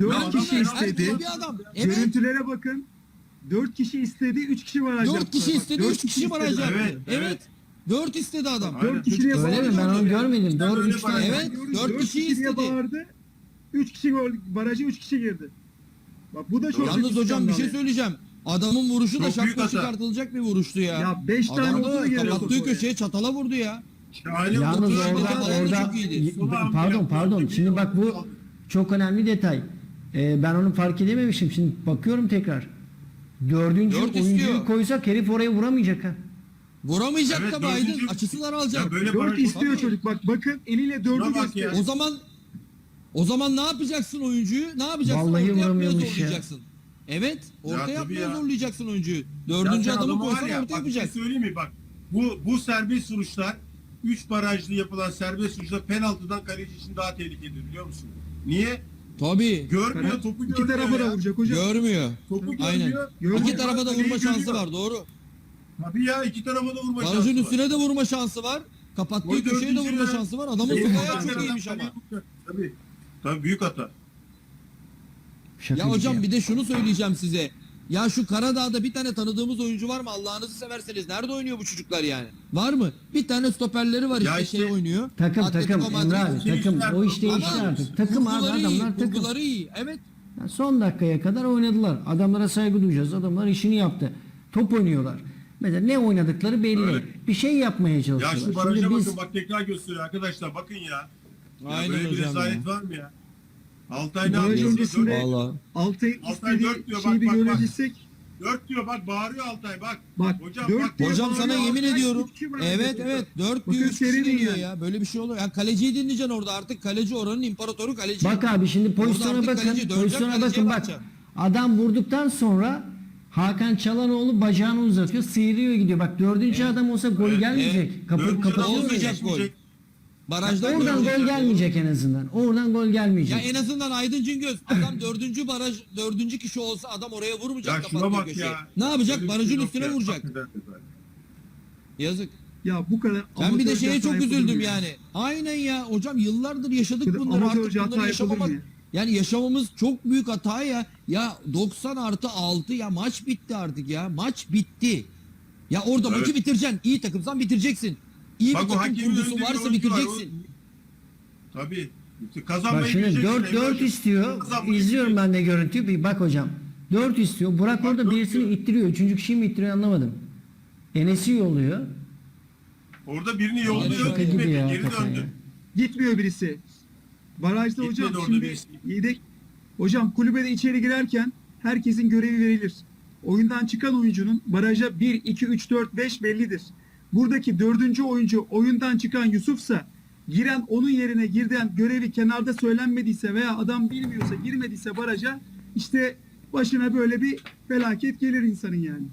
4 Ya kişi istedi. Görüntülere bakın. 4 kişi istedi, 3 kişi baraj Dört yaptılar. kişi Bak, istedi, dört üç kişi baraj yaptı. Evet, Evet. evet. Dört istedi adam. Aynen. 4 kişiye bağırdı. Ben onu görmedim. Sen Doğru öyle 3 tane. Evet. dört Dört kişi kişi diye istedi. bağırdı. 3 kişi gol, baraja 3 kişi girdi. Bak bu da çok Yalnız hocam bir şey söyleyeceğim. Adamın vuruşu da Çok büyük şapka çıkartılacak bir vuruştu ya. Ya 5 tane oldu da geliyor. kapattığı köşeye çatala vurdu ya. Yalnız orada- orada pardon pardon. yaptı. Şimdi bak bu çok önemli detay. Ee, ben onu fark edememişim. Şimdi bakıyorum tekrar. Dördüncü Dört oyuncuyu istiyor. koysak herif oraya vuramayacak ha. Vuramayacak Evet, tabii dördüncü- Aydın. Açısı daralacak. Ya böyle 4 baraj- istiyor çocuk. Bak bakın eliyle 4'ü Şuna bak gösteriyor. ya. O zaman o zaman ne yapacaksın oyuncuyu? Ne yapacaksın? Vallahi Orta yapmaya vuramıyormuş ya. zorlayacaksın. Evet, orta tabii yapmaya ya. zorlayacaksın oyuncuyu. Ya Dördüncü sen adamı adamı var koysan ya, orta bak bir şey yapacak. söyleyeyim mi bak. Bu bu serbest vuruşlar 3 barajlı yapılan serbest vuruşlar penaltıdan kaleci için daha tehlikelidir biliyor musun? Niye? Tabii. Görmüyor topu İki görmüyor tarafa ya. da vuracak hocam. Görmüyor. Topu Aynen. görmüyor. Görmüyor. İki tarafa da vurma şansı görüyor. var doğru. Tabii ya iki tarafa da vurma şansı Barajın var. üstüne de vurma şansı var. Kapattığı köşeye de vurma ya. şansı var. Adamın adam çok iyiymiş ama. Tabii. Tabii büyük hata. Şaka Ya hocam bir de şunu söyleyeceğim size. Ya şu Karadağ'da bir tane tanıdığımız oyuncu var mı? Allah'ınızı severseniz. Nerede oynuyor bu çocuklar yani? Var mı? Bir tane stoperleri var Ya işte, işte- şey oynuyor. Takım Atletico takım Madrid. Emre abi Şey takım o iş değişti Ama artık. Takım abi vurguları iyi, adamlar takım. iyi. Evet. Ya son dakikaya kadar oynadılar. Adamlara saygı duyacağız. Adamlar işini yaptı. Top oynuyorlar. Mesela ne oynadıkları belli. Evet. Bir şey yapmaya Ya çalışıyorlar. şu baraja Şimdi biz bakın bak tekrar gösteriyor arkadaşlar bakın ya. ya Aynen böyle bir rezalet ya. var mı ya? Altay ne Baraj yapıyor? öncesinde- Dört, Vallahi. Altay Altay istediği dört diyor, şeyi bak, bir bak, bak. görebilsek. dört diyor bak bağırıyor Altay bak. Bak, Hocam dört bak. diyor. Hocam sana Altay yemin üç ediyorum. var Evet burada. evet. 4 Bakın diyor 3 kişi dinliyor yani. ya. Böyle bir şey olur. Ya kaleciyi dinleyeceksin orada artık. Kaleci oranın imparatoru kaleci. bak abi şimdi pozisyona artık bakın. kaleci, dönecek Pozisyona kaleciye bakın bak. Adam vurduktan sonra Hakan Çalanoğlu bacağını uzatıyor. Sıyırıyor gidiyor. Bak dördüncü adam olsa gol Evet, gelmeyecek. Kapı Dördüncü adam olmayacak. geçmeyecek. Barajdan Oradan gol gelmeyecek en azından. Oradan gol Ya gelmeyecek. en azından Aydın Cingöz adam dördüncü baraj dördüncü kişi olsa adam oraya vurmayacak Ya şuna kapattığı bak ya. Ne yapacak? Bir Barajın şey yok üstüne ya. vuracak. Hakikaten. Yazık. Ya bu kadar Ben bir de amatörce şeye hata çok yapılır üzüldüm ya? yani. Aynen ya hocam yıllardır yaşadık kadar bunları artık amatörce hata bunları mı yaşamamak. ya? Yani yaşamamız çok büyük hata ya. Ya 90 artı 6 ya maç bitti artık ya. Maç bitti. Ya orada Evet. maçı bitireceksin. İyi takımsan bitireceksin. İyi Bak bir o takım kurgusu varsa var, bitireceksin. o- Tabii. Kazanmayı Bak şimdi bileceksin 4 4 Emre'cim. istiyor. Kazanmayı İzliyorum bileceksin. ben de görüntüyü. Bir bak hocam. 4 istiyor. Burak Bak, orada birisini diyor. ittiriyor. Üçüncü kişiyi mi ittiriyor anlamadım. Enes'i yolluyor. Orada birini Yani yolluyor. gitmedi, ya, Geri döndü. ya. Gitmiyor birisi. Barajda Gitmedi hocam şimdi birisi. yedek hocam kulübede içeri girerken herkesin görevi verilir. Oyundan çıkan oyuncunun baraja 1, 2, 3, 4, 5 bellidir. Buradaki dördüncü oyuncu oyundan çıkan Yusuf'sa giren onun yerine girden görevi kenarda söylenmediyse veya adam bilmiyorsa girmediyse baraja işte başına böyle bir felaket gelir insanın yani.